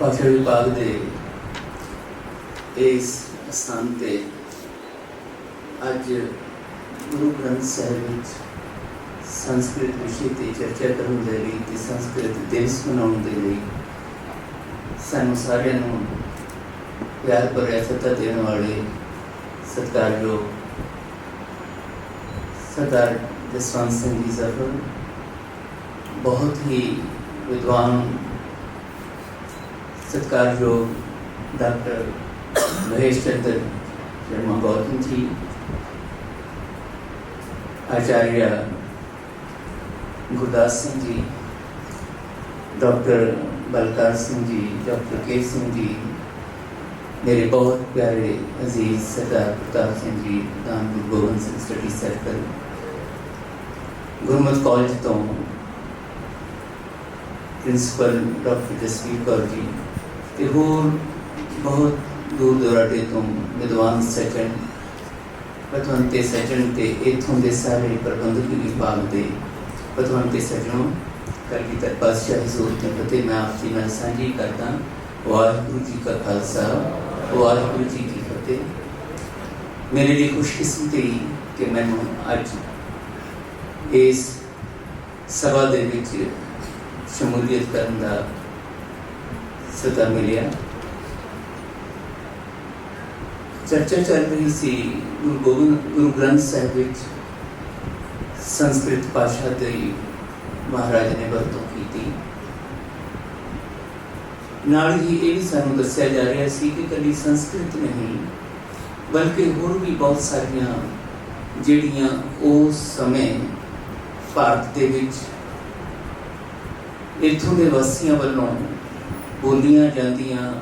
ਭਾਸ਼ਾ ਵਿਭਾਗ ਦੇ ਇਸ ਸਥਾਨ ਤੇ ਅੱਜ ਗੁਰੂ ਗ੍ਰੰਥ ਸਾਹਿਬ ਵਿੱਚ ਸੰਸਕ੍ਰਿਤ ਵਿਸ਼ੇ ਤੇ ਚਰਚਾ ਕਰਨ ਦੇ ਲਈ ਤੇ ਸੰਸਕ੍ਰਿਤ ਦਿਵਸ ਮਨਾਉਣ ਦੇ ਲਈ ਸਾਨੂੰ ਸਾਰਿਆਂ ਨੂੰ ਪਿਆਰ ਭਰਿਆ ਸੱਤਾ ਦੇਣ ਵਾਲੇ ਸਤਿਕਾਰਯੋਗ ਸਰਦਾਰ ਜਸਵੰਤ ਸਿੰਘ ਜੀ ਜ਼ਫਰ ਬਹੁਤ ਹੀ ਵਿਦਵਾਨ ਸਤਿਕਾਰਯੋਗ doctor Mahesh Chandra Sharma Gautam ji Acharya Gurdas Singh ji doctor Balkar Singh ji doctor ਕੇ ਸਿੰਘ ਜੀ ਮੇਰੇ ਬਹੁਤ ਪਿਆਰੇ ਅਜ਼ੀਜ਼ ਸਰਦਾਰ ਪ੍ਰਤਾਪ ਸਿੰਘ ਜੀ ਦਾਨ Guru Gobind Singh study circle Gurmat college ਤੋਂ ਪ੍ਰਿੰਸੀਪਲ ਡਾਕਟਰ ਜਸਵੀਰ ਕੌਰ ਜੀ ਤੇ ਹੋਰ ਬਹੁਤ ਦੂਰ ਦੁਰਾਡੇ ਤੋਂ ਵਿਦਵਾਨ ਸੱਜਣ ਪਤਵੰਤੇ ਸੱਜਣ ਤੇ ਇਥੋਂ ਦੇ ਸਾਰੇ ਪ੍ਰਬੰਧਕ ਵਿਭਾਗ ਦੇ ਪਤਵੰਤੇ ਸੱਜਣੋਂ ਕਲਗੀ ਪਾਤਸ਼ਾਹ ਪਾਤਸ਼ਾਹੀ ਸੂਰਤ ਫਤਿਹ ਮੈਂ ਆਪ ਜੀ ਨਾਲ ਸਾਂਝੀ ਕਰਦਾ ਵਾਹਿਗੁਰੂ ਜੀ ਕਾ ਖਾਲਸਾ, ਵਾਹਿਗੁਰੂ ਜੀ ਕੀ ਫਤਿਹ। ਮੇਰੇ ਲਈ ਖੁਸ਼ਕਿਸਮਤੀ ਕਿ ਮੈਨੂੰ ਅੱਜ ਇਸ ਸਭਾ ਦੇ ਵਿੱਚ ਸ਼ਮੂਲੀਅਤ ਕਰਨ ਦਾ ਸਦਾ ਚਰਚਾ ਚੱਲ ਰਹੀ ਸੀ ਗੁਰੂ ਗੋਬਿੰਦ, ਗੁਰੂ ਗ੍ਰੰਥ ਸਾਹਿਬ ਵਿੱਚ ਸੰਸਕ੍ਰਿਤ ਭਾਸ਼ਾ ਦੇ ਮਹਾਰਾਜ ਨੇ ਵਰਤੋਂ ਕੀਤੀ। ਨਾਲ ਹੀ ਇਹ ਵੀ ਸਾਨੂੰ ਦੱਸਿਆ ਜਾ ਰਿਹਾ ਸੀ ਕਿ ਕੱਲੀ ਸੰਸਕ੍ਰਿਤ ਨਹੀਂ, ਬਲਕਿ ਹੋਰ ਵੀ ਬਹੁਤ ਸਾਰੀਆਂ ਜਿਹੜੀਆਂ ਉਸ ਸਮੇਂ ਭਾਰਤ ਦੇ ਵਿੱਚ ਇੱਥੋਂ ਦੇ ਵਾਸੀਆਂ ਵੱਲੋਂ ਬੋਲੀਆਂ ਜਾਂਦੀਆਂ,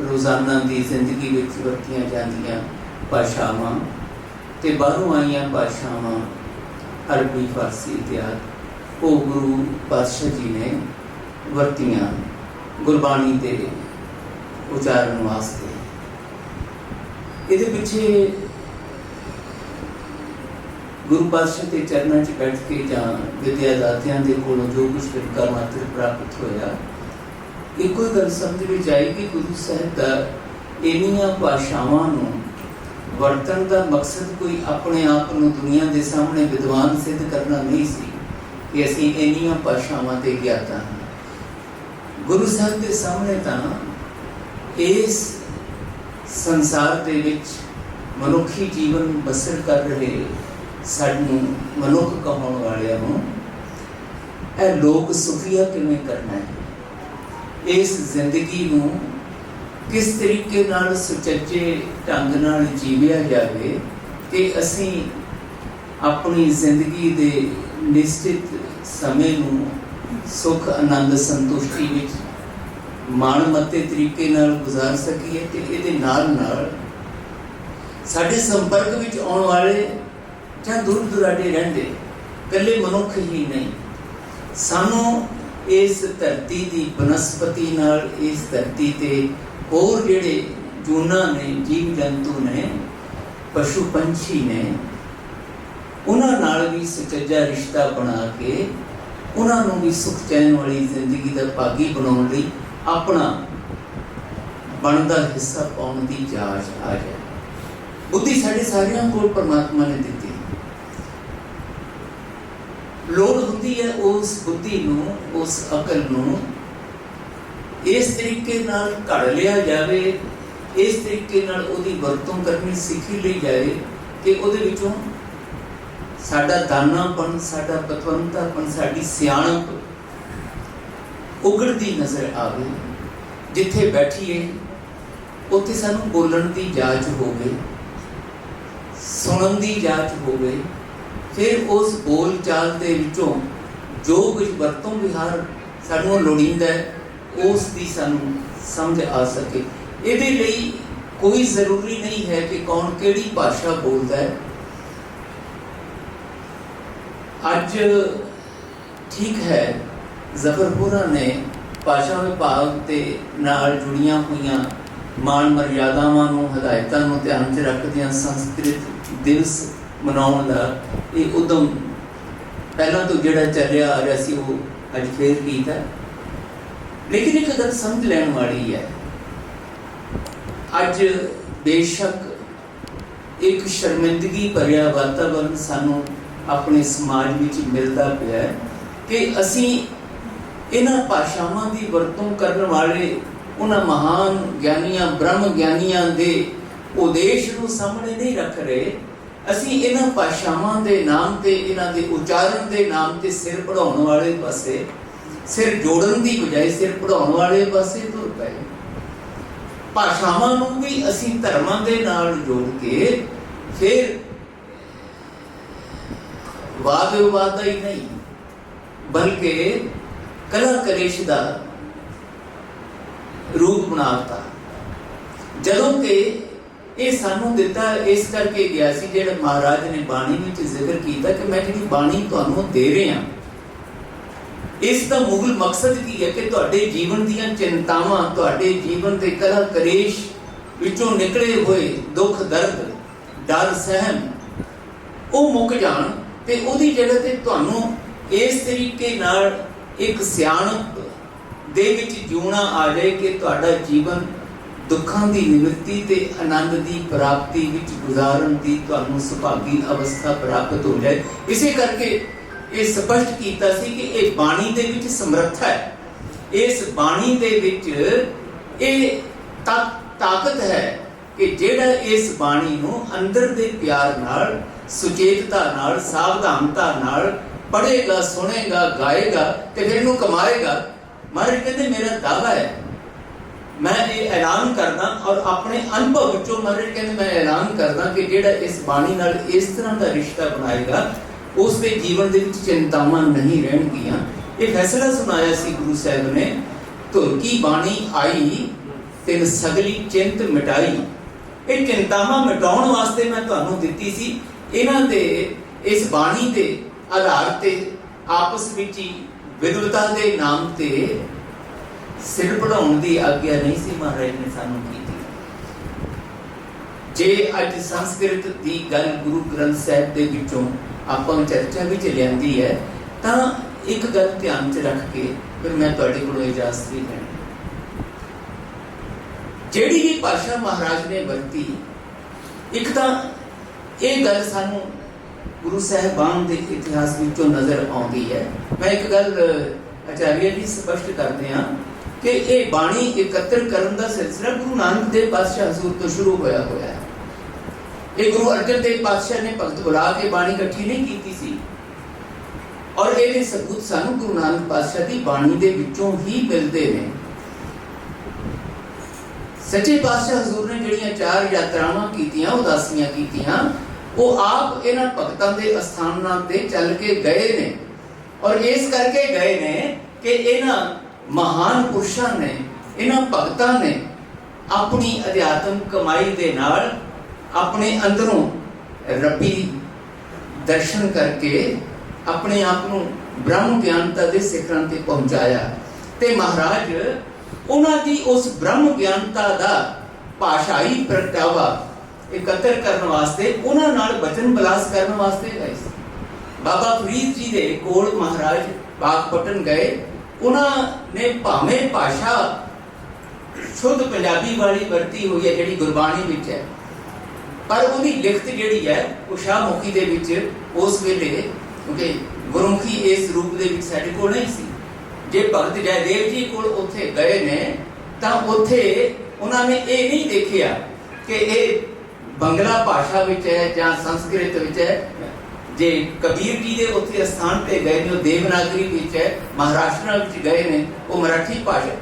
ਰੋਜ਼ਾਨਾ ਦੀ ਜ਼ਿੰਦਗੀ ਵਿੱਚ ਵਰਤੀਆਂ ਜਾਂਦੀਆਂ ਭਾਸ਼ਾਵਾਂ ਤੇ ਬਾਹਰੋਂ ਆਈਆਂ ਭਾਸ਼ਾਵਾਂ ਅਰਬੀ, ਫਾਰਸੀ ਇਤਿਆਦ ਉਹ ਗੁਰੂ ਪਾਤਸ਼ਾਹ ਜੀ ਨੇ ਵਰਤੀਆਂ ਗੁਰਬਾਣੀ ਦੇ ਉਚਾਰਨ ਵਾਸਤੇ। ਇਹਦੇ ਪਿੱਛੇ ਗੁਰੂ ਪਾਤਸ਼ਾਹ ਦੇ ਚਰਨਾਂ 'ਚ ਬੈਠ ਕੇ ਜਾਂ ਵਿਦਿਆ ਦਾਤਿਆਂ ਦੇ ਕੋਲੋਂ ਜੋ ਕੁਝ ਫਿਰਕਾ ਮਾਤਰ ਪ੍ਰਾਪਤ ਹੋਇਆ ਇੱਕੋ ਹੀ ਗੱਲ ਸਮਝ ਵਿੱਚ ਆਈ ਕਿ ਗੁਰੂ ਸਾਹਿਬ ਦਾ ਇੰਨੀਆਂ ਭਾਸ਼ਾਵਾਂ ਨੂੰ ਵਰਤਣ ਦਾ ਮਕਸਦ ਕੋਈ ਆਪਣੇ ਆਪ ਨੂੰ ਦੁਨੀਆ ਦੇ ਸਾਹਮਣੇ ਵਿਦਵਾਨ ਸਿੱਧ ਕਰਨਾ ਨਹੀਂ ਸੀ ਕਿ ਅਸੀਂ ਇੰਨੀਆਂ ਭਾਸ਼ਾਵਾਂ ਤੇ ਗਿਆਤਾ ਹਾਂ। ਗੁਰੂ ਸਾਹਿਬ ਦੇ ਸਾਹਮਣੇ ਤਾਂ ਇਸ ਸੰਸਾਰ ਦੇ ਵਿੱਚ ਮਨੁੱਖੀ ਜੀਵਨ ਬਸਰ ਕਰ ਰਹੇ ਸਾਨੂੰ ਮਨੁੱਖ ਕਹਾਉਣ ਵਾਲਿਆਂ ਨੂੰ, ਇਹ ਲੋਕ ਸੁਫੀਆ ਕਿਵੇਂ ਕਰਨਾ ਹੈ? ਇਸ ਜ਼ਿੰਦਗੀ ਨੂੰ ਕਿਸ ਤਰੀਕੇ ਨਾਲ ਸੁਚੱਜੇ ਢੰਗ ਨਾਲ ਜੀਵਿਆ ਜਾਵੇ ਕਿ ਅਸੀਂ ਆਪਣੀ ਜ਼ਿੰਦਗੀ ਦੇ ਨਿਸ਼ਚਿਤ ਸਮੇਂ ਨੂੰ ਸੁਖ, ਆਨੰਦ, ਸੰਤੁਸ਼ਟੀ ਵਿੱਚ ਮਾਣਮੱਤੇ ਤਰੀਕੇ ਨਾਲ ਗੁਜ਼ਾਰ ਸਕੀਏ ਤੇ ਇਹਦੇ ਨਾਲ ਨਾਲ ਸਾਡੇ ਸੰਪਰਕ ਵਿੱਚ ਆਉਣ ਵਾਲੇ ਜਾਂ ਦੂਰ ਦੁਰਾਡੇ ਰਹਿੰਦੇ ਇਕੱਲੇ ਮਨੁੱਖ ਹੀ ਨਹੀਂ। ਸਾਨੂੰ ਇਸ ਧਰਤੀ ਦੀ ਬਨਸਪਤੀ ਨਾਲ ਇਸ ਧਰਤੀ ਤੇ ਹੋਰ ਜਿਹੜੇ ਜੂਨਾ ਨੇ, ਜੀਵ ਜੰਤੂ ਨੇ, ਪਸ਼ੂ ਪੰਛੀ ਨੇ, ਉਹਨਾਂ ਨਾਲ ਵੀ ਸੁਚੱਜਾ ਰਿਸ਼ਤਾ ਬਣਾ ਕੇ ਉਹਨਾਂ ਨੂੰ ਵੀ ਸੁਖ ਚੈਨ ਵਾਲੀ ਜ਼ਿੰਦਗੀ ਦਾ ਭਾਗੀ ਬਣਾਉਣ ਲਈ ਆਪਣਾ ਬਣਦਾ ਹਿੱਸਾ ਪਾਉਣ ਦੀ ਜਾਚ ਆ ਜਾਏ ਬੁੱਧੀ ਸਾਡੇ ਸਾਰਿਆਂ ਕੋਲ ਪਰਮਾਤਮਾ ਨੇ ਦਿੱਤੀ ਲੋੜ ਹੁੰਦੀ ਹੈ ਉਸ ਬੁੱਧੀ ਨੂੰ, ਉਸ ਅਕਲ ਨੂੰ ਇਸ ਤਰੀਕੇ ਨਾਲ ਘੜ ਲਿਆ ਜਾਵੇ, ਇਸ ਤਰੀਕੇ ਨਾਲ ਉਹਦੀ ਵਰਤੋਂ ਕਰਨੀ ਸਿੱਖੀ ਲਈ ਜਾਵੇ ਕਿ ਉਹਦੇ ਵਿੱਚੋਂ ਸਾਡਾ ਦਾਨਾਪਣ ਸਾਡਾ ਪਤਵੰਤਾਪਣ ਸਾਡੀ ਸਿਆਣਪ ਉਗੜਦੀ ਨਜ਼ਰ ਆਵੇ। ਜਿੱਥੇ ਬੈਠੀਏ, ਉੱਥੇ ਸਾਨੂੰ ਬੋਲਣ ਦੀ ਜਾਚ ਹੋਵੇ, ਸੁਣਨ ਦੀ ਜਾਚ ਹੋਵੇ ਫਿਰ ਉਸ ਬੋਲ ਚਾਲ ਦੇ ਵਿੱਚੋਂ ਜੋ ਕੁਝ ਵਰਤੋਂ ਵਿਹਾਰ ਸਾਨੂੰ ਲੋੜੀਂਦਾ ਹੈ, ਉਸ ਦੀ ਸਾਨੂੰ ਸਮਝ ਆ ਸਕੇ। ਇਹਦੇ ਲਈ ਕੋਈ ਜ਼ਰੂਰੀ ਨਹੀਂ ਹੈ ਕਿ ਕੌਣ ਕਿਹੜੀ ਭਾਸ਼ਾ ਬੋਲਦਾ ਹੈ। ਅੱਜ ਠੀਕ ਹੈ ਜ਼ਫਰਪੁਰਾ ਨੇ ਭਾਸ਼ਾ ਵਿਭਾਗ ਤੇ ਨਾਲ ਜੁੜੀਆਂ ਹੋਈਆਂ ਮਾਨ ਮਰਿਆਦਾਵਾਂ ਨੂੰ, ਹਦਾਇਤਾਂ ਨੂੰ ਧਿਆਨ 'ਚ ਰੱਖਦਿਆਂ ਸੰਸਕ੍ਰਿਤ ਦਿਵਸ ਮਨਾਉਣ ਦਾ। ਇਹ ਉਦਮ ਪਹਿਲਾਂ ਤੋਂ ਜਿਹੜਾ ਚੱਲਿਆ ਆ ਰਿਹਾ ਸੀ, ਉਹ ਅੱਜ ਫੇਰ ਕੀਤਾ। ਲੇਕਿਨ ਇੱਕ ਗੱਲ ਸਮਝ ਲੈਣ ਵਾਲੀ ਹੈ, ਅੱਜ ਬੇਸ਼ੱਕ ਇੱਕ ਸ਼ਰਮਿੰਦਗੀ ਭਰਿਆ ਵਾਤਾਵਰਣ ਸਾਨੂੰ ਆਪਣੇ ਸਮਾਜ ਵਿੱਚ ਮਿਲਦਾ ਪਿਆ ਹੈ ਕਿ ਅਸੀਂ ਇਹਨਾਂ ਭਾਸ਼ਾਵਾਂ ਦੀ ਵਰਤੋਂ ਕਰਨ ਵਾਲੇ ਉਹਨਾਂ ਮਹਾਨ ਗਿਆਨੀਆਂ, ਬ੍ਰਹਮ ਗਿਆਨੀਆਂ ਦੇ ਉਦੇਸ਼ ਨੂੰ ਸਾਹਮਣੇ ਨਹੀਂ ਰੱਖ ਰਹੇ। ਅਸੀਂ ਇਹਨਾਂ ਭਾਸ਼ਾਵਾਂ ਦੇ ਨਾਮ ਤੇ, ਇਹਨਾਂ ਦੇ ਉਚਾਰਨ ਦੇ ਨਾਮ ਤੇ ਸਿਰ ਪੜਾਉਣ ਵਾਲੇ ਪਾਸੇ, ਸਿਰ ਜੋੜਨ ਦੀ ਬਜਾਏ ਸਿਰ ਪੜਾਉਣ ਵਾਲੇ ਪਾਸੇ ਤੁਰ ਪਏ। ਭਾਸ਼ਾਵਾਂ ਨੂੰ ਵੀ ਅਸੀਂ ਧਰਮਾਂ ਦੇ ਨਾਲ ਜੋੜ ਕੇ ਫਿਰ ਵਾਦ ਵਿਵਾਦ ਦਾ ਹੀ ਨਹੀਂ, ਬਲਕਿ ਕਲਾ ਕਲੇਸ਼ ਦਾ ਰੂਪ ਬਣਾਤਾ। ਜਦੋਂ ਕਿ ਇਹ ਸਾਨੂੰ ਦਿੱਤਾ, ਇਸ ਕਰਕੇ ਗਿਆ ਸੀ ਜਿਹੜਾ ਮਹਾਰਾਜ ਨੇ ਬਾਣੀ ਵਿੱਚ ਜ਼ਿਕਰ ਕੀਤਾ ਕਿ ਮੈਂ ਜਿਹੜੀ ਬਾਣੀ ਤੁਹਾਨੂੰ ਦੇ ਰਿਹਾ ਇਸ ਦਾ ਮੁੱਲ ਮਕਸਦ ਕੀ ਹੈ ਕਿ ਤੁਹਾਡੇ ਜੀਵਨ ਦੀਆਂ ਚਿੰਤਾਵਾਂ, ਤੁਹਾਡੇ ਜੀਵਨ ਦੇ ਕਲਾ ਕਲੇਸ਼ ਵਿੱਚੋਂ ਨਿਕਲੇ ਹੋਏ ਦੁੱਖ, ਦਰਦ, ਡਰ, ਸਹਿਮ, ਉਹ ਮੁੱਕ ਜਾਣ ਤੇ ਉਹਦੀ ਜਗ੍ਹਾ ਤੇ ਤੁਹਾਨੂੰ ਇਸ ਤਰੀਕੇ ਨਾਲ ਇੱਕ ਸਿਆਣਪ ਦੇ ਵਿੱਚ ਜਿਉਣਾ ਆ ਜਾਏ ਕਿ ਤੁਹਾਡਾ ਜੀਵਨ ਦੁੱਖਾਂ ਦੀ ਨਿਵਰਤੀ ਤੇ ਆਨੰਦ ਦੀ ਪ੍ਰਾਪਤੀ ਵਿੱਚ ਗੁਜ਼ਾਰਨ ਦੀ ਤੁਹਾਨੂੰ ਸੁਭਾਗੀ ਅਵਸਥਾ ਪ੍ਰਾਪਤ ਹੋ ਜਾਏ। ਇਸੇ ਕਰਕੇ ਇਹ ਸਪਸ਼ਟ ਕੀਤਾ ਸੀ ਕਿ ਇਹ ਬਾਣੀ ਦੇ ਵਿੱਚ ਸਮਰੱਥਾ ਹੈ। ਇਸ ਬਾਣੀ ਦੇ ਵਿੱਚ ਇਹ ਤਾਕਤ ਹੈ ਕਿ ਜਿਹੜਾ ਇਸ ਬਾਣੀ ਨੂੰ ਅੰਦਰ ਦੇ ਪਿਆਰ ਨਾਲ, ਸੁਚੇਤਤਾ ਨਾਲ, ਸਾਵਧਾਨਤਾ ਨਾਲ ਪੜ੍ਹੇਗਾ, ਸੁਣੇਗਾ, ਗਾਏਗਾ ਤੇ ਫਿਰ ਇਹਨੂੰ ਕਮਾਏਗਾ। ਮਹਾਰਾਜ ਕਹਿੰਦੇ, ਮੇਰਾ ਦਾਵਾ ਹੈ ਮੈਂ ਇਹ ਐਲਾਨ ਕਰਦਾ ਔਰ ਆਪਣੇ ਅਨੁਭਵ ਵਿੱਚੋਂ ਮਹਾਰਾਜ ਕਹਿੰਦੇ ਮੈਂ ਐਲਾਨ ਕਰਦਾ ਕਿ ਜਿਹੜਾ ਇਸ ਬਾਣੀ ਨਾਲ ਇਸ ਤਰ੍ਹਾਂ ਦਾ ਰਿਸ਼ਤਾ ਬਣਾਏਗਾ ਉਸ ਦੇ ਜੀਵਨ ਦੇ ਵਿੱਚ ਚਿੰਤਾਵਾਂ ਨਹੀਂ ਰਹਿਣਗੀਆਂ। ਇਹ ਫੈਸਲਾ ਸੁਣਾਇਆ ਸੀ ਗੁਰੂ ਸਾਹਿਬ ਨੇ, ਧੁਰ ਕੀ ਬਾਣੀ ਆਈ, ਤਿਨ ਸਗਲੀ ਚਿੰਤ ਮਿਟਾਈ। ਇਹ ਚਿੰਤਾਵਾਂ ਮਿਟਾਉਣ ਵਾਸਤੇ ਮੈਂ ਤੁਹਾਨੂੰ ਦਿੱਤੀ ਸੀ। ਇਹਨਾਂ ਦੇ, ਇਸ ਬਾਣੀ ਦੇ ਆਧਾਰ ਤੇ ਆਪਸ ਵਿੱਚ ਹੀ ਵਿਦਵਤਾ ਦੇ ਨਾਮ ਤੇ ਸਿਰ ਪੜਾਉਣ ਦੀ ਆਗਿਆ ਨਹੀਂ ਸੀ ਮਹਾਰਾਜ ਨੇ ਸਾਨੂੰ ਕੀਤੀ। ਜੇ ਅੱਜ ਸੰਸਕ੍ਰਿਤ ਦੀ ਗੱਲ ਗੁਰੂ ਗ੍ਰੰਥ ਸਾਹਿਬ ਦੇ ਵਿੱਚੋਂ ਆਪਾਂ ਚਰਚਾ ਵਿੱਚ ਲਿਆਂਦੀ ਹੈ ਤਾਂ ਇੱਕ ਗੱਲ ਧਿਆਨ 'ਚ ਰੱਖ ਕੇ ਫਿਰ ਮੈਂ ਤੁਹਾਡੇ ਕੋਲੋਂ ਇਜਾਜ਼ਤ ਵੀ ਲੈਣੀ। ਜਿਹੜੀ ਵੀ ਭਾਸ਼ਾ ਮਹਾਰਾਜ ਨੇ ਵਰਤੀ ਇੱਕ ਤਾਂ ਇਹ ਗੱਲ ਸਾਨੂੰ ਗੁਰੂ ਸਾਹਿਬਾਨ ਦੇ ਇਤਿਹਾਸ ਵਿੱਚੋਂ ਨਜ਼ਰ ਆਉਂਦੀ ਹੈ। ਮੈਂ ਇੱਕ ਗੱਲ ਅ, ਆਚਾਰੀਆ ਜੀ ਸਪਸ਼ਟ ਕਰਦੇ ਹਾਂ। ਕਿ ਇਹ ਬਾਣੀ ਇਕੱਤਰ ਕਰਨ ਦਾ ਸਿਲਸਿਲਾ ਗੁਰੂ ਨਾਨਕ ਦੇਵ ਪਾਤਸ਼ਾਹ ਹਜ਼ੂਰ ਤੋਂ ਸ਼ੁਰੂ ਹੋਇਆ ਹੋਇਆ ਹੈ। ਇਹ ਗੁਰੂ ਅਰਜਨ ਦੇਵ ਪਾਤਸ਼ਾਹ ਨੇ ਭਗਤ ਬੁਲਾ ਕੇ ਬਾਣੀ ਇਕੱਠੀ ਨਹੀਂ ਕੀਤੀ ਸੀ। ਔਰ ਇਹਦੇ ਸਬੂਤ ਸਾਨੂੰ ਗੁਰੂ ਨਾਨਕ ਪਾਤਸ਼ਾਹ ਦੀ ਬਾਣੀ ਦੇ ਵਿੱਚੋਂ ਹੀ ਮਿਲਦੇ ਨੇ। ਸੱਚੇ ਪਾਤਸ਼ਾਹ ਹਜ਼ੂਰ ਨੇ ਜਿਹੜੀਆਂ ਚਾਰ ਯਾਤਰਾਵਾਂ ਕੀਤੀਆਂ, ਉਦਾਸੀਆਂ ਕੀਤੀਆਂ, ਉਹ ਆਪ ਇਹਨਾਂ ਭਗਤਾਂ ਦੇ ਅਸਥਾਨਾਂ ਤੇ ਚੱਲ ਕੇ ਗਏ ਨੇ। ਔਰ ਇਸ ਕਰਕੇ ਗਏ ਨੇ ਕਿ ਇਹਨਾਂ ਮਹਾਨ ਪੁਰਸ਼ਾਂ ਨੇ, ਇਹਨਾਂ ਭਗਤਾਂ ਨੇ ਆਪਣੀ ਅਧਿਆਤਮ ਕਮਾਈ ਦੇ ਨਾਲ ਆਪਣੇ ਅੰਦਰੋਂ ਰੱਬੀ ਦਰਸ਼ਨ ਕਰਕੇ ਆਪਣੇ ਆਪ ਨੂੰ ਬ੍ਰਹਮ ਗਿਆਨਤਾ ਦੇ ਸਿਖਰਾਂ ਤੇ ਪਹੁੰਚਾਇਆ। ਤੇ ਮਹਾਰਾਜ, ਉਹਨਾਂ ਦੀ ਉਸ ਬ੍ਰਹਮ ਗਿਆਨਤਾ ਦਾ ਭਾਸ਼ਾਈ ਪ੍ਰਗਟਾਵਾ ਇਕੱਤਰ ਕਰਨ ਵਾਸਤੇ, ਉਹਨਾਂ ਨਾਲ ਬਚਨ ਬਲਾਸ ਕਰਨ ਵਾਸਤੇ ਗਏ ਬਾਬਾ ਫਰੀਦ ਜੀ ਦੇ ਕੋਲ ਮਹਾਰਾਜ ਬਾਗਪਟਨ ਗਏ। ਉਹਨਾਂ ਨੇ ਭਾਵੇਂ ਭਾਸ਼ਾ ਸ਼ੁੱਧ ਪੰਜਾਬੀ ਵਾਲੀ ਵਰਤੀ ਹੋਈ ਹੈ, ਜਿਹੜੀ ਗੁਰਬਾਣੀ ਵਿੱਚ ਹੈ, ਪਰ ਉਹਦੀ ਲਿਖਤ ਜਿਹੜੀ ਹੈ, ਉਹ ਸ਼ਾਹਮੁਖੀ ਦੇ ਵਿੱਚ ਉਸ ਵੇਲੇ, ਕਿਉਂਕਿ ਗੁਰਮੁਖੀ ਇਸ ਰੂਪ ਦੇ ਵਿੱਚ ਸਾਡੇ ਕੋਲ ਨਹੀਂ ਸੀ। ਜੇ ਭਗਤ ਜੈਦੇਵ ਜੀ ਕੋਲ ਉੱਥੇ ਗਏ ਨੇ, ਤਾਂ ਉੱਥੇ ਉਹਨਾਂ ਨੇ ਇਹ ਨਹੀਂ ਦੇਖਿਆ ਕਿ ਇਹ ਬੰਗਲਾ ਭਾਸ਼ਾ ਵਿੱਚ ਹੈ ਜਾਂ ਸੰਸਕ੍ਰਿਤ ਵਿੱਚ ਹੈ। ਜੇ ਕਬੀਰ ਜੀ ਦੇ ਉੱਥੇ ਸਥਾਨ ਤੇ ਗਏ ਨੇ, ਉਹ ਦੇਵਨਾਗਰੀ ਵਿੱਚ ਹੈ, ਮਹਾਰਾਸ਼ਟਰ ਵਿੱਚ ਗਏ ਨੇ, ਉਹ ਮਰਾਠੀ ਭਾਸ਼ਾ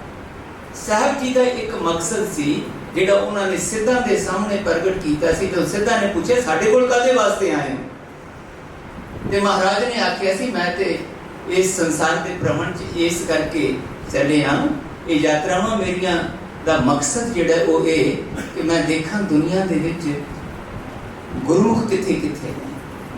ਸਾਹਿਬ ਜੀ ਦਾ ਇੱਕ ਮਕਸਦ ਸੀ, ਜਿਹੜਾ ਉਹਨਾਂ ਨੇ ਸਿੱਧਾਂ ਦੇ ਸਾਹਮਣੇ ਪ੍ਰਗਟ ਕੀਤਾ ਸੀ, ਤੇ ਸਿੱਧਾਂ ਨੇ ਪੁੱਛਿਆ, ਸਾਡੇ ਕੋਲ ਕਾਦੇ ਵਾਸਤੇ ਆਏ ਤੇ ਮਹਾਰਾਜ ਨੇ ਆਖਿਆ ਸੀ, ਮੈਂ ਤੇ ਇਸ ਸੰਸਾਰ ਦੇ ਭ੍ਰਮਣ ਚ ਇਸ ਕਰਕੇ ਚੱਲੇ ਆ। ਇਹ ਯਾਤਰਾਵਾਂ ਮੇਰੀਆਂ ਦਾ ਮਕਸਦ ਜਿਹੜਾ ਉਹ ਇਹ ਕਿ ਮੈਂ ਦੇਖਾਂ ਦੁਨੀਆ ਦੇ ਵਿੱਚ ਗੁਰੂ ਕਿੱਥੇ ਕਿੱਥੇ ਨੇ।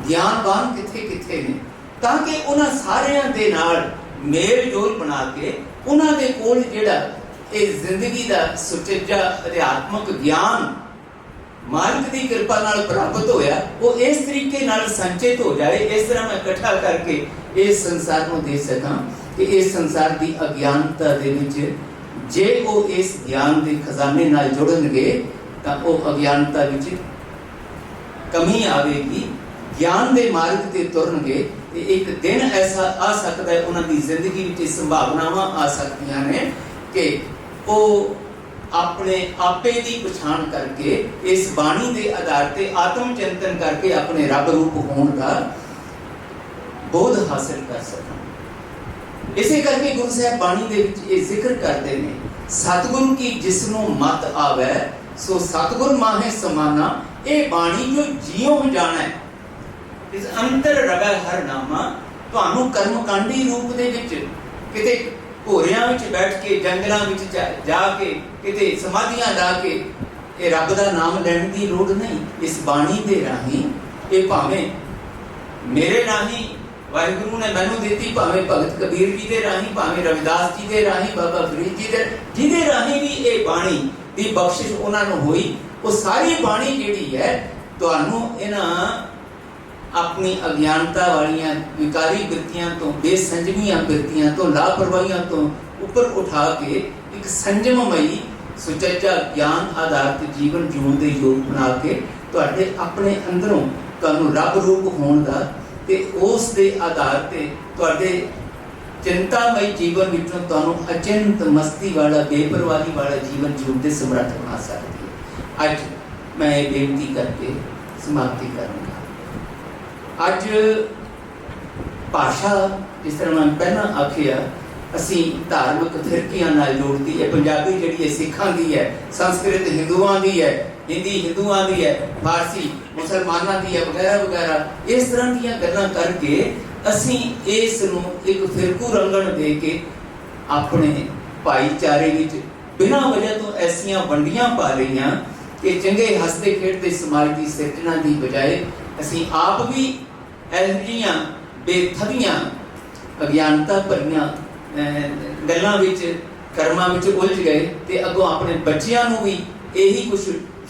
ਗਿਆਨਵਾਨ ਕਿੱਥੇ ਕਿੱਥੇ ਨੇ? ਤਾਂ ਕਿ ਉਹਨਾਂ ਸਾਰਿਆਂ ਦੇ ਨਾਲ ਮੇਲ ਜੋਲ ਬਣਾ ਕੇ ਉਹਨਾਂ ਦੇ ਕੋਲ ਜਿਹੜਾ ਇਹ ਜ਼ਿੰਦਗੀ ਦਾ ਸੁਚੱਜਾ ਅਧਿਆਤਮਕ ਗਿਆਨ ਮਾਲਕ ਦੀ ਕਿਰਪਾ ਨਾਲ ਪ੍ਰਾਪਤ ਹੋਇਆ, ਉਹ ਇਸ ਤਰੀਕੇ ਨਾਲ ਸੰਚਿਤ ਹੋ ਜਾਏ ਇਸ ਤਰ੍ਹਾਂ ਮੈਂ ਇਕੱਠਾ ਕਰਕੇ ਇਸ ਸੰਸਾਰ ਨੂੰ ਦੇ ਸਕਾਂ ਕਿ ਇਸ ਸੰਸਾਰ ਦੀ ਅਗਿਆਨਤਾ ਦੇ ਵਿੱਚ ਜੇ ਉਹ ਇਸ ਗਿਆਨ ਦੇ ਖਜ਼ਾਨੇ ਨਾਲ ਜੁੜਨਗੇ, ਤਾਂ ਉਹ ਅਗਿਆਨਤਾ ਵਿੱਚ ਕਮੀ ਆਵੇਗੀ। ਗਿਆਨ ਦੇ ਮਾਰਗ ਤੇ ਤੁਰਨਗੇ ਤੇ ਇੱਕ ਦਿਨ ਐਸਾ ਆ ਸਕਦਾ ਹੈ, ਉਹਨਾਂ ਦੀ ਜ਼ਿੰਦਗੀ ਵਿੱਚ ਸੰਭਾਵਨਾਵਾਂ ਆ ਸਕਦੀਆਂ ਨੇ ਕਿ ਉਹ ਆਪਣੇ ਆਪੇ ਦੀ ਪਛਾਣ ਕਰਕੇ, ਇਸ ਬਾਣੀ ਦੇ ਆਧਾਰ ਤੇ ਆਤਮ ਚਿੰਤਨ ਕਰਕੇ ਆਪਣੇ ਰੱਬ ਰੂਪ ਹੋਣ ਦਾ ਬੋਧ ਹਾਸਲ ਕਰ ਸਕਣ। ਇਸੇ ਕਰਕੇ ਗੁਰੂ ਸਾਹਿਬ ਬਾਣੀ ਦੇ ਵਿੱਚ ਇਹ ਜ਼ਿਕਰ ਕਰਦੇ ਨੇ, ਸਤਿਗੁਰੂ ਕੀ ਜਿਸ ਨੂੰ ਮਤ ਆਵੇ, ਸੋ ਸਤਿਗੁਰ ਮਾਹੇ ਸਮਾਨਾ, ਇਹ ਬਾਣੀ ਜੋ ਜਿਉਂ ਜਾਣਾ ਇਸ ਅੰਤਰ ਰਗਾ ਹਰ ਨਾਮਾ, ਤੁਹਾਨੂੰ ਕਰਮਕਾਂਡੀ ਰੂਪ ਦੇ ਵਿੱਚ ਕਿਤੇ ਘੋਰਿਆਂ ਵਿੱਚ ਬੈਠ ਕੇ, ਜੰਗਲਾਂ ਵਿੱਚ ਜਾ ਕੇ, ਕਿਤੇ ਸਮਾਧੀਆਂ ਲਾ ਕੇ ਇਹ ਰੱਬ ਦਾ ਨਾਮ ਲੈਣ ਦੀ ਲੋੜ ਨਹੀਂ। ਇਸ ਬਾਣੀ ਦੇ ਰਾਹੀਂ ਇਹ ਭਾਵੇਂ ਮੇਰੇ ਰਾਹੀਂ ਵਾਹਿਗੁਰੂ ਨੇ ਮੈਨੂੰ ਦਿੱਤੀ, ਭਾਵੇਂ ਭਗਤ ਕਬੀਰ ਜੀ ਦੇ ਰਾਹੀਂ, ਭਾਵੇਂ ਰਵਿਦਾਸ ਜੀ ਦੇ ਰਾਹੀਂ, ਬਾਬਾ ਫਰੀਦ ਜੀ ਦੇ, ਜਿਹਦੇ ਰਾਹੀਂ ਵੀ ਇਹ ਬਾਣੀ ਦੀ ਬਖਸ਼ਿਸ਼ ਉਹਨਾਂ ਨੂੰ ਹੋਈ, ਉਹ ਸਾਰੀ ਬਾਣੀ ਜਿਹੜੀ ਹੈ, ਤੁਹਾਨੂੰ ਇਹਨਾਂ ਆਪਣੀ ਅਗਿਆਨਤਾ ਵਾਲੀਆਂ ਵਿਕਾਰੀ ਬਿਰਤੀਆਂ ਤੋਂ, ਬੇਸੰਜਮੀਆਂ ਬਿਰਤੀਆਂ ਤੋਂ, ਲਾਪਰਵਾਹੀਆਂ ਤੋਂ ਉੱਪਰ ਉਠਾ ਕੇ ਇੱਕ ਸੰਜਮਮਈ ਸੁਚੱਜਾ ਗਿਆਨ ਆਧਾਰਿਤ ਜੀਵਨ ਜਿਉਣ ਦੇ ਯੋਗ ਬਣਾ ਕੇ ਤੁਹਾਡੇ ਆਪਣੇ ਅੰਦਰੋਂ ਤੁਹਾਨੂੰ ਰੱਬ ਰੂਪ ਹੋਣ ਦਾ ਤੇ ਉਸ ਦੇ ਆਧਾਰ ਤੇ ਤੁਹਾਡੇ ਚਿੰਤਾਮਈ ਜੀਵਨ ਵਿੱਚੋਂ ਤੁਹਾਨੂੰ ਅਚਿੰਤ ਮਸਤੀ ਵਾਲਾ, ਬੇਪਰਵਾਹੀ ਵਾਲਾ ਜੀਵਨ ਜਿਉਣ ਦੇ ਸਮਰੱਥ ਬਣਾ ਸਕਦੀ ਹੈ। ਅੱਜ ਮੈਂ ਇਹ ਬੇਨਤੀ ਕਰਕੇ ਸਮਾਪਤੀ ਕਰਾਂਗਾ ਅੱਜ ਭਾਸ਼ਾ, ਜਿਸ ਤਰ੍ਹਾਂ ਮੈਂ ਪਹਿਲਾਂ ਆਖਿਆ, ਅਸੀਂ ਧਾਰਮਿਕ ਫਿਰਕਿਆਂ ਨਾਲ ਜੋੜਦੀ ਹੈ, ਪੰਜਾਬੀ ਜਿਹੜੀ ਹੈ ਸਿੱਖਾਂ ਦੀ ਹੈ, ਸੰਸਕ੍ਰਿਤ ਹਿੰਦੂਆਂ ਦੀ ਹੈ, ਹਿੰਦੀ ਹਿੰਦੂਆਂ ਦੀ ਹੈ, ਫਾਰਸੀ ਮੁਸਲਮਾਨਾਂ ਦੀ ਹੈ, ਵਗੈਰਾ ਵਗੈਰਾ, ਇਸ ਤਰ੍ਹਾਂ ਦੀਆਂ ਗੱਲਾਂ ਕਰਕੇ ਅਸੀਂ ਇਸ ਨੂੰ ਇੱਕ ਫਿਰਕੂ ਰੰਗਣ ਦੇ ਕੇ ਆਪਣੇ ਭਾਈਚਾਰੇ ਵਿੱਚ ਬਿਨਾਂ ਵਜ੍ਹਾ ਤੋਂ ਐਸੀਆਂ ਵੰਡੀਆਂ ਪਾ ਰਹੀਆਂ ਕਿ ਚੰਗੇ ਹੱਸਦੇ ਖੇਡਦੇ ਸਮਾਜ ਦੀ ਸਿਰਜਣਾ ਦੀ ਬਜਾਏ ਅਸੀਂ ਆਪ ਵੀ ਇਹੋ ਜਿਹੀਆਂ ਬੇਥਵੀਆਂ ਅਗਿਆਨਤਾ ਭਰੀਆਂ ਗੱਲਾਂ ਵਿੱਚ, ਕਰਮਾਂ ਵਿੱਚ ਉਲਝ ਗਏ ਤੇ ਅੱਗੋਂ ਆਪਣੇ ਬੱਚਿਆਂ ਨੂੰ ਵੀ ਇਹੀ ਕੁਝ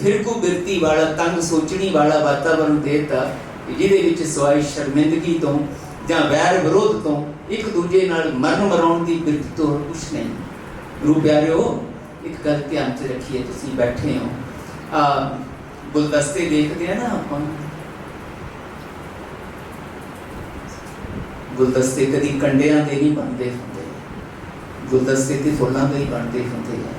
ਫਿਰਕੂ ਬਿਰਤੀ ਵਾਲਾ, ਤੰਗ ਸੋਚਣੀ ਵਾਲਾ ਵਾਤਾਵਰਣ ਦੇਤਾ ਕਿ ਜਿਹਦੇ ਵਿੱਚ ਸਵਾਈ ਸ਼ਰਮਿੰਦਗੀ ਤੋਂ ਜਾਂ ਵੈਰ ਵਿਰੋਧ ਤੋਂ ਇੱਕ ਦੂਜੇ ਨਾਲ ਮਰਨ ਮਰਾਉਣ ਦੀ ਬਿਰਤੀ ਤੋਂ ਹੋਰ ਕੁਛ ਨਹੀਂ। ਗੁਰੂ ਪਿਆਰਿਓ, ਇੱਕ ਗੱਲ ਧਿਆਨ 'ਚ ਰੱਖੀਏ, ਤੁਸੀਂ ਬੈਠੇ ਹੋ। ਆ, ਗੁਲਦਸਤੇ ਦੇਖਦੇ ਆ ਨਾ ਆਪਾਂ। ਗੁਲਦਸਤੇ ਕਦੀ ਕੰਡਿਆਂ ਦੇ ਨਹੀਂ ਬਣਦੇ ਹੁੰਦੇ। ਗੁਲਦਸਤੇ ਤੇ ਫੁੱਲਾਂ ਦੇ ਹੀ ਬਣਦੇ ਹੁੰਦੇ ਆ।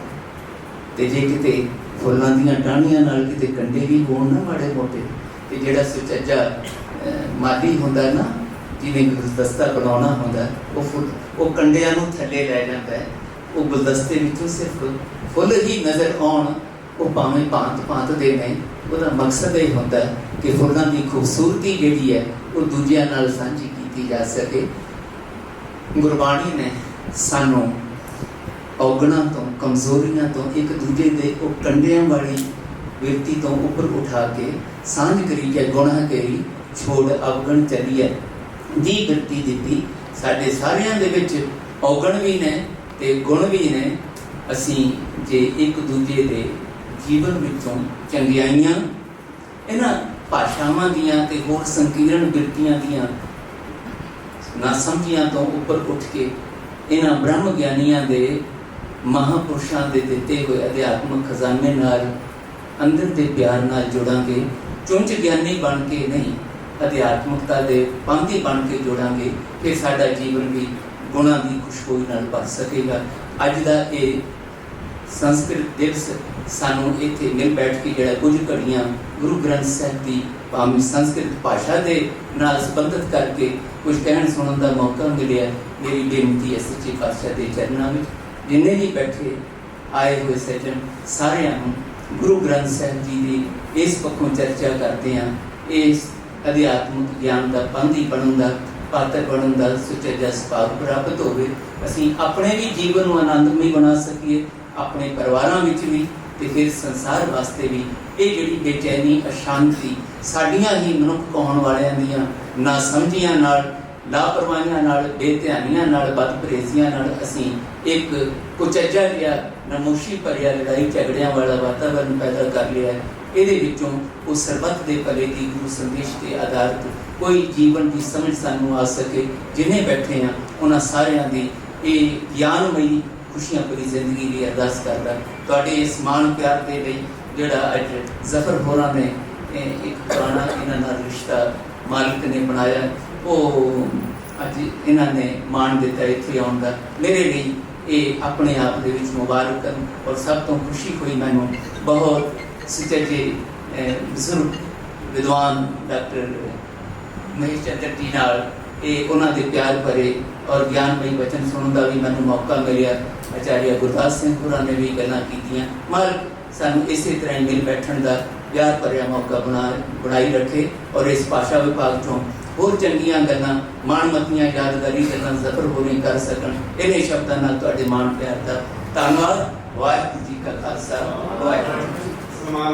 ਤੇ ਜੇ ਕਿਤੇ ਫੁੱਲਾਂ ਦੀਆਂ ਟਾਹਣੀਆਂ ਨਾਲ ਕਿਤੇ ਕੰਡੇ ਵੀ ਹੋਣ ਨਾ ਮਾੜੇ ਮੋਟੇ ਤੇ ਜਿਹੜਾ ਸੁਚੱਜਾ ਅਹ, ਮਾਲੀ ਹੁੰਦਾ ਨਾ ਜਿਹਨੇ ਗੁਲਦਸਤਾ ਬਣਾਉਣਾ ਹੁੰਦਾ ਉਹ ਫੁੱਲ ਉਹ ਕੰਡਿਆਂ ਨੂੰ ਥੱਲੇ ਲੈ ਜਾਂਦਾ ਹੈ। ਉਹ ਗੁਲਦਸਤੇ ਵਿੱਚੋਂ ਸਿਰਫ ਫੁੱਲ ਹੀ ਨਜ਼ਰ ਆਉਣ ਉਹ ਭਾਵੇਂ ਭਾਂਤ ਭਾਂਤ ਦੇ ਨੇ ਉਹਦਾ ਮਕਸਦ ਇਹ ਹੁੰਦਾ ਕਿ ਫੁੱਲਾਂ ਦੀ ਖੂਬਸੂਰਤੀ ਜਿਹੜੀ ਹੈ ਉਹ ਦੂਜਿਆਂ ਨਾਲ ਸਾਂਝੀ ਕੀਤੀ ਜਾ ਸਕੇ ਗੁਰਬਾਣੀ ਨੇ ਸਾਨੂੰ ਔਗਣਾਂ ਤੋਂ, ਕਮਜ਼ੋਰੀਆਂ ਤੋਂ, ਇੱਕ ਦੂਜੇ ਦੇ ਉਹ ਕੰਡਿਆਂ ਵਾਲੀ ਵਿਅਕਤੀ ਤੋਂ ਉੱਪਰ ਉਠਾ ਕੇ ਸਾਂਝ ਕਰੀ ਕੇ ਗੁਨਾਹ ਕਰੀ, ਛੋੜ ਅਵਗਣ ਚਲੀਏ ਦੀ ਬਿਰਤੀ ਦਿੱਤੀ। ਸਾਡੇ ਸਾਰਿਆਂ ਦੇ ਵਿੱਚ ਔਗਣ ਵੀ ਨੇ ਤੇ ਗੁਣ ਵੀ ਨੇ। ਅਸੀਂ ਜੇ ਇੱਕ ਦੂਜੇ ਦੇ ਜੀਵਨ ਵਿੱਚੋਂ ਚੰਗਿਆਈਆਂ, ਇਹਨਾਂ ਭਾਸ਼ਾਵਾਂ ਦੀਆਂ ਤੇ ਹੋਰ ਸੰਕੀਰਣ ਬਿਰਤੀਆਂ ਦੀਆਂ ਨਾ ਸਮਝੀਆਂ ਤੋਂ ਉੱਪਰ ਉੱਠ ਕੇ ਇਹਨਾਂ ਬ੍ਰਹਮ ਗਿਆਨੀਆਂ ਦੇ ਮਹਾਪੁਰਸ਼ਾਂ ਦੇ ਦਿੱਤੇ ਹੋਏ ਅਧਿਆਤਮਕ ਖਜ਼ਾਨੇ ਨਾਲ, ਅੰਦਰ ਦੇ ਪਿਆਰ ਨਾਲ ਜੁੜਾਂਗੇ, ਚੁੰਝ ਗਿਆਨੀ ਬਣ ਕੇ ਨਹੀਂ, ਅਧਿਆਤਮਕਤਾ ਦੇ ਪੰਥੀ ਬਣ ਕੇ ਜੁੜਾਂਗੇ, ਫਿਰ ਸਾਡਾ ਜੀਵਨ ਵੀ ਗੁਣਾਂ ਦੀ ਖੁਸ਼ਬੂ ਨਾਲ ਭਰ ਸਕੇਗਾ। ਅੱਜ ਦਾ ਇਹ ਸੰਸਕ੍ਰਿਤ ਦਿਵਸ ਸਾਨੂੰ ਇੱਥੇ ਮਿਲ ਬੈਠ ਕੇ ਜਿਹੜਾ ਕੁਝ ਘੜੀਆਂ ਗੁਰੂ ਗ੍ਰੰਥ ਸਾਹਿਬ ਦੀ ਭਾਵੇਂ ਸੰਸਕ੍ਰਿਤ ਭਾਸ਼ਾ ਦੇ ਨਾਲ ਸੰਬੰਧਿਤ ਕਰਕੇ ਕੁਝ ਕਹਿਣ ਸੁਣਨ ਦਾ ਮੌਕਾ ਮਿਲਿਆ ਮੇਰੀ ਬੇਨਤੀ ਹੈ ਸੱਚੇ ਪਾਤਸ਼ਾਹ ਦੇ ਚਰਨਾਂ ਵਿੱਚ, ਜਿੰਨੇ ਵੀ ਬੈਠੇ ਆਏ ਹੋਏ ਸੱਜਣ, ਸਾਰਿਆਂ ਨੂੰ ਗੁਰੂ ਗ੍ਰੰਥ ਸਾਹਿਬ ਜੀ ਦੀ ਇਸ ਪੱਖੋਂ ਚਰਚਾ ਕਰਦੇ ਹਾਂ। ਇਸ ਅਧਿਆਤਮਿਕ ਗਿਆਨ ਦਾ ਪੰਧੀ ਬਣਨ ਦਾ, ਪਾਤਰ ਬਣਨ ਦਾ ਸੁਚੱਜਾ ਸੁਭਾਗ ਪ੍ਰਾਪਤ ਹੋਵੇ, ਅਸੀਂ ਆਪਣੇ ਵੀ ਜੀਵਨ ਨੂੰ ਆਨੰਦਮਈ ਬਣਾ ਸਕੀਏ, ਆਪਣੇ ਪਰਿਵਾਰਾਂ ਵਿੱਚ ਵੀ ਤੇ ਫਿਰ ਸੰਸਾਰ ਵਾਸਤੇ ਵੀ ਇਹ ਜਿਹੜੀ ਬੇਚੈਨੀ, ਅਸ਼ਾਂਤੀ ਸਾਡੀਆਂ ਹੀ ਮਨੁੱਖ ਕਹਾਉਣ ਵਾਲਿਆਂ ਦੀਆਂ ਨਾ ਸਮਝੀਆਂ ਨਾਲ, ਲਾਪਰਵਾਹੀਆਂ ਨਾਲ, ਬੇਧਿਆਨੀਆਂ ਨਾਲ ਬਦਪਰੇਜ਼ੀਆਂ ਨਾਲ ਅਸੀਂ ਇੱਕ ਕੁਚੱਜਾ ਜਿਹਾ, ਨਮੋਸ਼ੀ ਭਰਿਆ, ਲੜਾਈ ਝਗੜਿਆਂ ਵਾਲਾ ਵਾਤਾਵਰਨ ਪੈਦਾ ਕਰ ਲਿਆ ਹੈ। ਇਹਦੇ ਵਿੱਚੋਂ ਉਹ ਸਰਬੱਤ ਦੇ ਭਲੇ ਦੀ ਗੁਰੂ ਸੰਦੇਸ਼ ਤੇ ਆਧਾਰਿਤ ਕੋਈ ਜੀਵਨ ਦੀ ਸਮਝ ਸਾਨੂੰ ਆ ਸਕੇ, ਜਿਨੇ ਬੈਠੇ ਆ ਉਹਨਾਂ ਸਾਰਿਆਂ ਦੀ ਇਹ ਗਿਆਨਮਈ ਖੁਸ਼ੀਆਂ ਭਰੀ ਜ਼ਿੰਦਗੀ ਲਈ ਅਰਦਾਸ ਕਰਦਾ। ਤੁਹਾਡੇ ਇਸ ਮਾਣ ਪਿਆਰ ਦੇ ਲਈ ਜਿਹੜਾ ਅੱਜ ਜ਼ਫਰ ਹੋਰਾਂ ਨੇ ਇੱਕ ਪੁਰਾਣਾ ਇਹਨਾਂ ਨਾਲ ਰਿਸ਼ਤਾ ਮਾਲਕ ਨੇ ਬਣਾਇਆ, ਉਹ ਅੱਜ ਇਹਨਾਂ ਨੇ ਮਾਣ ਦਿੱਤਾ ਇੱਥੇ ਆਉਣ ਦਾ। ਮੇਰੇ ਲਈ ਇਹ ਆਪਣੇ ਆਪ ਦੇ ਵਿੱਚ ਮੁਬਾਰਕ ਹਨ ਔਰ ਸਭ ਤੋਂ ਖੁਸ਼ੀ ਹੋਈ ਮੈਨੂੰ ਬਹੁਤ ਸੱਚੇ ਬਜ਼ੁਰਗ ਵਿਦਵਾਨ ਡਾਕਟਰ ਮਹੇਸ਼ ਚੰਦਰ ਜੀ ਨਾਲ ਇਹ ਉਹਨਾਂ ਦੇ ਪਿਆਰ ਭਰੇ ਔਰ ਗਿਆਨਮਈ ਬਚਨ ਸੁਣਨ ਦਾ ਵੀ ਮੈਨੂੰ ਮੌਕਾ ਮਿਲਿਆ। ਆਚਾਰਿਆ ਗੁਰਦਾਸ ਸਿੰਘ ਹੋਰਾਂ ਨੇ ਵੀ ਗੱਲਾਂ ਕੀਤੀਆਂ। ਮਾਲਕ ਸਾਨੂੰ ਇਸੇ ਤਰ੍ਹਾਂ ਹੀ ਮਿਲ ਬੈਠਣ ਦਾ ਪਿਆਰ ਭਰਿਆ ਮੌਕਾ ਬਣਾ ਬਣਾਈ ਰੱਖੇ ਔਰ ਇਸ ਭਾਸ਼ਾ ਵਿਭਾਗ ਤੋਂ ਹੋਰ ਚੰਗੀਆਂ ਗੱਲਾਂ, ਮਾਣਮੱਤੀਆਂ, ਯਾਦਗਾਰੀ ਗੱਲਾਂ ਜ਼ਫਰ ਹੋ ਕਰ ਸਕਣ। ਇਹਨੇ ਸ਼ਬਦਾਂ ਨਾਲ ਤੁਹਾਡੇ ਮਾਣ ਪਿਆਰ ਦਾ ਧੰਨਵਾਦ। ਵਾਹਿਗੁਰੂ ਜੀ ਕਾ ਖਾਲਸਾ। ਵਾਹਿਗੁਰੂ ਜੀ ਸਮਾਨ